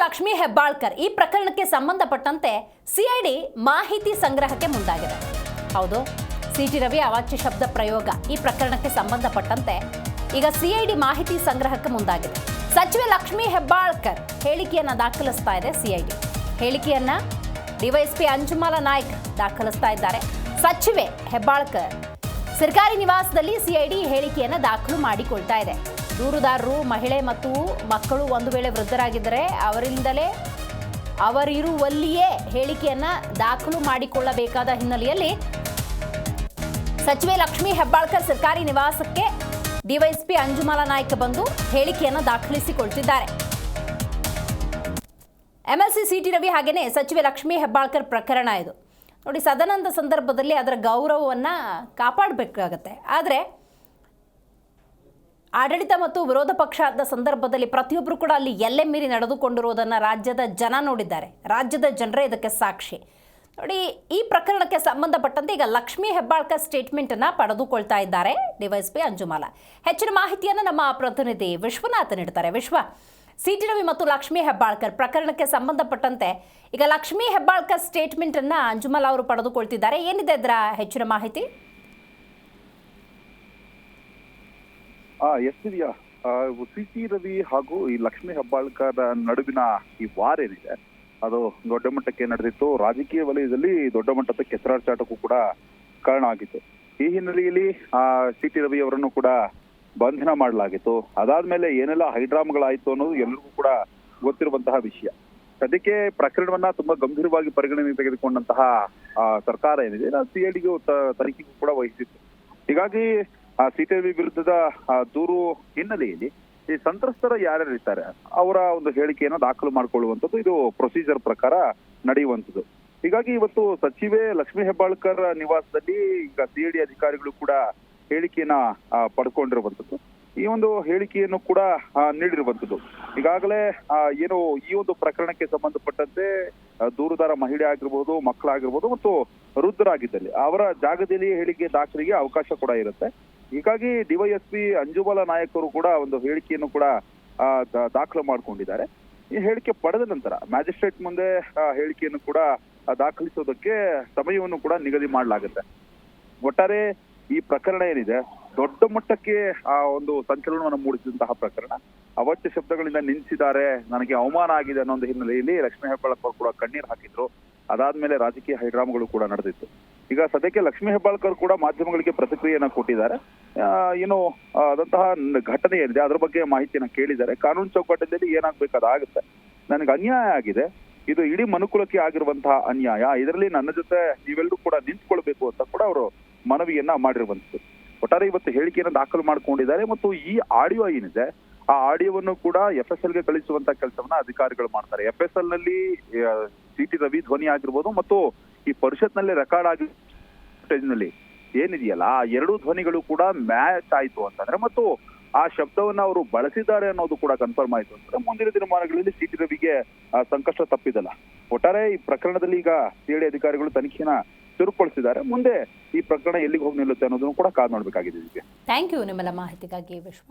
ಲಕ್ಷ್ಮೀ ಹೆಬ್ಬಾಳ್ಕರ್ ಈ ಪ್ರಕರಣಕ್ಕೆ ಸಂಬಂಧಪಟ್ಟಂತೆ ಸಿಐಡಿ ಮಾಹಿತಿ ಸಂಗ್ರಹಕ್ಕೆ ಮುಂದಾಗಿದೆ. ಹೌದು ಸಿ ಸಿಟಿ ರವಿ ಅವಾಚ್ಯ ಶಬ್ದ ಪ್ರಯೋಗ ಈ ಪ್ರಕರಣಕ್ಕೆ ಸಂಬಂಧಪಟ್ಟಂತೆ ಈಗ ಸಿಐಡಿ ಮಾಹಿತಿ ಸಂಗ್ರಹಕ್ಕೆ ಮುಂದಾಗಿದೆ. ಸಚಿವೆ ಲಕ್ಷ್ಮೀ ಹೆಬ್ಬಾಳ್ಕರ್ ಹೇಳಿಕೆಯನ್ನ ದಾಖಲಿಸ್ತಾ ಇದೆ ಸಿಐಡಿ ಹೇಳಿಕೆಯನ್ನ ಡಿವೈಎಸ್ಪಿ ಅಂಜುಮಾಲ ನಾಯ್ಕ್ ದಾಖಲಿಸ್ತಾ ಇದ್ದಾರೆ. ಸಚಿವೆ ಹೆಬ್ಬಾಳ್ಕರ್, ಸರ್ಕಾರಿ ನಿವಾಸದಲ್ಲಿ ಸಿಐಡಿ ಹೇಳಿಕೆಯನ್ನು ದಾಖಲು ಮಾಡಿಕೊಳ್ತಾ ಇದೆ. ದೂರುದಾರರು, ಮಹಿಳೆ ಮತ್ತು ಮಕ್ಕಳು ಒಂದು ವೇಳೆ ವೃದ್ಧರಾಗಿದ್ದರೆ ಅವರಿಂದಲೇ ಅವರಿರುವಲ್ಲಿಯೇ ಹೇಳಿಕೆಯನ್ನ ದಾಖಲು ಮಾಡಿಕೊಳ್ಳಬೇಕಾದ ಹಿನ್ನೆಲೆಯಲ್ಲಿ ಸಚಿವೆ ಲಕ್ಷ್ಮೀ ಹೆಬ್ಬಾಳ್ಕರ್ ಸರ್ಕಾರಿ ನಿವಾಸಕ್ಕೆ ಡಿವೈಎಸ್ಪಿ ಅಂಜುಮಾಲಾ ನಾಯ್ಕ ಬಂದು ಹೇಳಿಕೆಯನ್ನು ದಾಖಲಿಸಿಕೊಳ್ತಿದ್ದಾರೆ. ಎಂಎಲ್ಸಿ ಸಿಟಿ ರವಿ ಹಾಗೇನೆ ಸಚಿವೆ ಲಕ್ಷ್ಮೀ ಹೆಬ್ಬಾಳ್ಕರ್ ಪ್ರಕರಣ ಇದು. ನೋಡಿ, ಸದನದ ಸಂದರ್ಭದಲ್ಲಿ ಅದರ ಗೌರವವನ್ನು ಕಾಪಾಡಬೇಕಾಗತ್ತೆ. ಆದರೆ ಆಡಳಿತ ಮತ್ತು ವಿರೋಧ ಪಕ್ಷದ ಸಂದರ್ಭದಲ್ಲಿ ಪ್ರತಿಯೊಬ್ಬರು ಕೂಡ ಅಲ್ಲಿ ಎಲ್ಲೆ ಮೀರಿ ನಡೆದುಕೊಂಡಿರುವುದನ್ನು ರಾಜ್ಯದ ಜನ ನೋಡಿದ್ದಾರೆ. ರಾಜ್ಯದ ಜನರೇ ಇದಕ್ಕೆ ಸಾಕ್ಷಿ. ನೋಡಿ, ಈ ಪ್ರಕರಣಕ್ಕೆ ಸಂಬಂಧಪಟ್ಟಂತೆ ಈಗ ಲಕ್ಷ್ಮೀ ಹೆಬ್ಬಾಳ್ಕರ್ ಸ್ಟೇಟ್ಮೆಂಟನ್ನು ಪಡೆದುಕೊಳ್ತಾ ಇದ್ದಾರೆ ಡಿವೈಎಸ್ಪಿ ಅಂಜುಮಾಲ. ಹೆಚ್ಚಿನ ಮಾಹಿತಿಯನ್ನು ನಮ್ಮ ಪ್ರತಿನಿಧಿ ವಿಶ್ವನಾಥ್ ನೀಡ್ತಾರೆ. ವಿಶ್ವ, ಸಿಟಿ ರವಿ ಮತ್ತು ಲಕ್ಷ್ಮೀ ಹೆಬ್ಬಾಳ್ಕರ್ ಪ್ರಕರಣಕ್ಕೆ ಸಂಬಂಧಪಟ್ಟಂತೆ ಈಗ ಲಕ್ಷ್ಮೀ ಹೆಬ್ಬಾಳ್ಕರ್ ಸ್ಟೇಟ್ಮೆಂಟನ್ನು ಅಂಜುಮಾಲ ಅವರು ಪಡೆದುಕೊಳ್ತಿದ್ದಾರೆ. ಏನಿದೆ ಇದರ ಹೆಚ್ಚಿನ ಮಾಹಿತಿ? ಆ ಎಷ್ಟಿದೆಯಾ ಸಿ ರವಿ ಹಾಗೂ ಈ ಲಕ್ಷ್ಮೀ ಹೆಬ್ಬಾಳ್ಕರ್ ನಡುವಿನ ಈ ವಾರ್ ಏನಿದೆ, ಅದು ದೊಡ್ಡ ಮಟ್ಟಕ್ಕೆ ನಡೆದಿತ್ತು. ರಾಜಕೀಯ ವಲಯದಲ್ಲಿ ದೊಡ್ಡ ಮಟ್ಟದ ಕೆಸರಾಚಾಟಕ್ಕೂ ಕೂಡ ಕಾರಣ ಆಗಿತ್ತು. ಈ ಹಿನ್ನೆಲೆಯಲ್ಲಿ, ಆ ಸಿ ಟಿ ರವಿ ಅವರನ್ನು ಕೂಡ ಬಂಧನ ಮಾಡಲಾಗಿತ್ತು. ಅದಾದ್ಮೇಲೆ ಏನೆಲ್ಲ ಹೈಡ್ರಾಮ್ಗಳಾಯ್ತು ಅನ್ನೋದು ಎಲ್ಲರಿಗೂ ಕೂಡ ಗೊತ್ತಿರುವಂತಹ ವಿಷಯ. ಸದ್ಯಕ್ಕೆ ಪ್ರಕರಣವನ್ನ ತುಂಬಾ ಗಂಭೀರವಾಗಿ ಪರಿಗಣನೆ ತೆಗೆದುಕೊಂಡಂತಹ ಸರ್ಕಾರ ಏನಿದೆ ಸಿಐಡಿಗೂ ತನಿಖೆಗೂ ಕೂಡ ವಹಿಸಿತ್ತು. ಹೀಗಾಗಿ ಸಿಟಿವಿ ವಿರುದ್ಧದ ದೂರು ಹಿನ್ನೆಲೆಯಲ್ಲಿ ಈ ಸಂತ್ರಸ್ತರ ಯಾರ್ಯಾರು ಇರ್ತಾರೆ ಅವರ ಒಂದು ಹೇಳಿಕೆಯನ್ನು ದಾಖಲು ಮಾಡಿಕೊಳ್ಳುವಂಥದ್ದು ಇದು ಪ್ರೊಸೀಜರ್ ಪ್ರಕಾರ ನಡೆಯುವಂಥದ್ದು. ಹೀಗಾಗಿ ಇವತ್ತು ಸಚಿವೆ ಲಕ್ಷ್ಮೀ ಹೆಬ್ಬಾಳ್ಕರ್ ನಿವಾಸದಲ್ಲಿ ಈಗ ಸಿಐಡಿ ಅಧಿಕಾರಿಗಳು ಕೂಡ ಹೇಳಿಕೆಯನ್ನ ಪಡ್ಕೊಂಡಿರುವಂಥದ್ದು. ಈ ಒಂದು ಹೇಳಿಕೆಯನ್ನು ಕೂಡ ನೀಡಿರುವಂಥದ್ದು. ಈಗಾಗಲೇ ಏನು ಈ ಒಂದು ಪ್ರಕರಣಕ್ಕೆ ಸಂಬಂಧಪಟ್ಟಂತೆ ದೂರುದಾರ ಮಹಿಳೆ ಆಗಿರ್ಬೋದು, ಮಕ್ಕಳಾಗಿರ್ಬೋದು ಮತ್ತು ವೃದ್ಧರಾಗಿದ್ದಲ್ಲಿ. ಅವರ ಜಾಗದಲ್ಲಿ ಹೇಳಿಕೆ ದಾಖಲಿಗೆ ಅವಕಾಶ ಕೂಡ ಇರುತ್ತೆ. ಹೀಗಾಗಿ ಡಿವೈಎಸ್ಪಿ ಅಂಜುಬಲ ನಾಯಕರು ಕೂಡ ಒಂದು ಹೇಳಿಕೆಯನ್ನು ಕೂಡ ದಾಖಲು ಮಾಡಿಕೊಂಡಿದ್ದಾರೆ. ಈ ಹೇಳಿಕೆ ಪಡೆದ ನಂತರ ಮ್ಯಾಜಿಸ್ಟ್ರೇಟ್ ಮುಂದೆ ಹೇಳಿಕೆಯನ್ನು ಕೂಡ ದಾಖಲಿಸೋದಕ್ಕೆ ಸಮಯವನ್ನು ಕೂಡ ನಿಗದಿ ಮಾಡಲಾಗುತ್ತೆ. ಒಟ್ಟಾರೆ ಈ ಪ್ರಕರಣ ಏನಿದೆ ದೊಡ್ಡ ಮಟ್ಟಕ್ಕೆ ಆ ಒಂದು ಸಂಚಲನವನ್ನು ಮೂಡಿಸಿದಂತಹ ಪ್ರಕರಣ. ಅವತ್ತು ಶಬ್ದಗಳಿಂದ ನಿಂತಿದ್ದಾರೆ. ನನಗೆ ಅವಮಾನ ಆಗಿದೆ ಅನ್ನೋ ಒಂದು ಹಿನ್ನೆಲೆಯಲ್ಲಿ ಲಕ್ಷ್ಮೀ ಹೆಬ್ಬಾಳ್ಕರ್ ಕೂಡ ಕಣ್ಣೀರು ಹಾಕಿದ್ರು. ಅದಾದ್ಮೇಲೆ ರಾಜಕೀಯ ಹೈಡ್ರಾಮ್ಗಳು ಕೂಡ ನಡೆದಿತ್ತು. ಈಗ ಸದ್ಯಕ್ಕೆ ಲಕ್ಷ್ಮೀ ಹೆಬ್ಬಾಳ್ಕರ್ ಕೂಡ ಮಾಧ್ಯಮಗಳಿಗೆ ಪ್ರತಿಕ್ರಿಯೆಯನ್ನ ಕೊಟ್ಟಿದ್ದಾರೆ. ಏನು ಅದಂತಹ ಘಟನೆ ಏನಿದೆ, ಅದ್ರ ಬಗ್ಗೆ ಮಾಹಿತಿಯನ್ನ ಕೇಳಿದ್ದಾರೆ. ಕಾನೂನು ಚೌಕಟ್ಟಿನಲ್ಲಿ ಏನಾಗ್ಬೇಕು ಅದಾಗುತ್ತೆ. ನನಗೆ ಅನ್ಯಾಯ ಆಗಿದೆ. ಇದು ಇಡೀ ಮನುಕುಲಕ್ಕೆ ಆಗಿರುವಂತಹ ಅನ್ಯಾಯ. ಇದರಲ್ಲಿ ನನ್ನ ಜೊತೆ ನೀವೆಲ್ಲರೂ ಕೂಡ ನಿಂತ್ಕೊಳ್ಬೇಕು ಅಂತ ಕೂಡ ಅವರು ಮನವಿಯನ್ನ ಮಾಡಿರುವಂತದ್ದು ಒಟ್ಟಾರೆ ಇವತ್ತು ಹೇಳಿಕೆಯನ್ನು ದಾಖಲು ಮಾಡ್ಕೊಂಡಿದ್ದಾರೆ ಮತ್ತು ಈ ಆಡಿಯೋ ಏನಿದೆ, ಆ ಆಡಿಯೋವನ್ನು ಕೂಡ ಎಫ್ ಎಸ್ ಎಲ್ಗೆ ಕಳಿಸುವಂತ ಕೆಲಸವನ್ನ ಅಧಿಕಾರಿಗಳು ಮಾಡ್ತಾರೆ. ಎಫ್ ಎಸ್ ಎಲ್ನಲ್ಲಿ ಸಿ ಟಿ ರವಿ ಧ್ವನಿ ಆಗಿರ್ಬೋದು ಮತ್ತು ಈ ಪರಿಷತ್ನಲ್ಲಿ ರೆಕಾರ್ಡ್ ಆಗಿ ನಲ್ಲಿ ಏನಿದೆಯಲ್ಲ, ಆ ಎರಡೂ ಧ್ವನಿಗಳು ಕೂಡ ಮ್ಯಾಚ್ ಆಯ್ತು ಅಂತಂದ್ರೆ ಮತ್ತು ಆ ಶಬ್ದವನ್ನ ಅವರು ಬಳಸಿದ್ದಾರೆ ಅನ್ನೋದು ಕೂಡ ಕನ್ಫರ್ಮ್ ಆಯ್ತು ಅಂತಂದ್ರೆ ಮುಂದಿನ ದಿನಮಾನಗಳಲ್ಲಿ ಸಿ ಟಿ ರವಿಗೆ ಸಂಕಷ್ಟ ತಪ್ಪಿದಲ್ಲ. ಒಟ್ಟಾರೆ ಈ ಪ್ರಕರಣದಲ್ಲಿ ಈಗ ಸಿಐಡಿ ಅಧಿಕಾರಿಗಳು ತನಿಖೆನ ಚುರುಕುಗೊಳಿಸಿದ್ದಾರೆ. ಮುಂದೆ ಈ ಪ್ರಕರಣ ಎಲ್ಲಿಗೆ ಹೋಗಿ ನಿಲ್ಲುತ್ತೆ ಅನ್ನೋದನ್ನು ಕೂಡ ಕಾದ್ ನೋಡ್ಬೇಕಾಗಿದೆ ಇದಕ್ಕೆ. ಥ್ಯಾಂಕ್ ಯು ನಿಮ್ಮೆಲ್ಲ ಮಾಹಿತಿಗಾಗಿ ವಿಶ್ವ.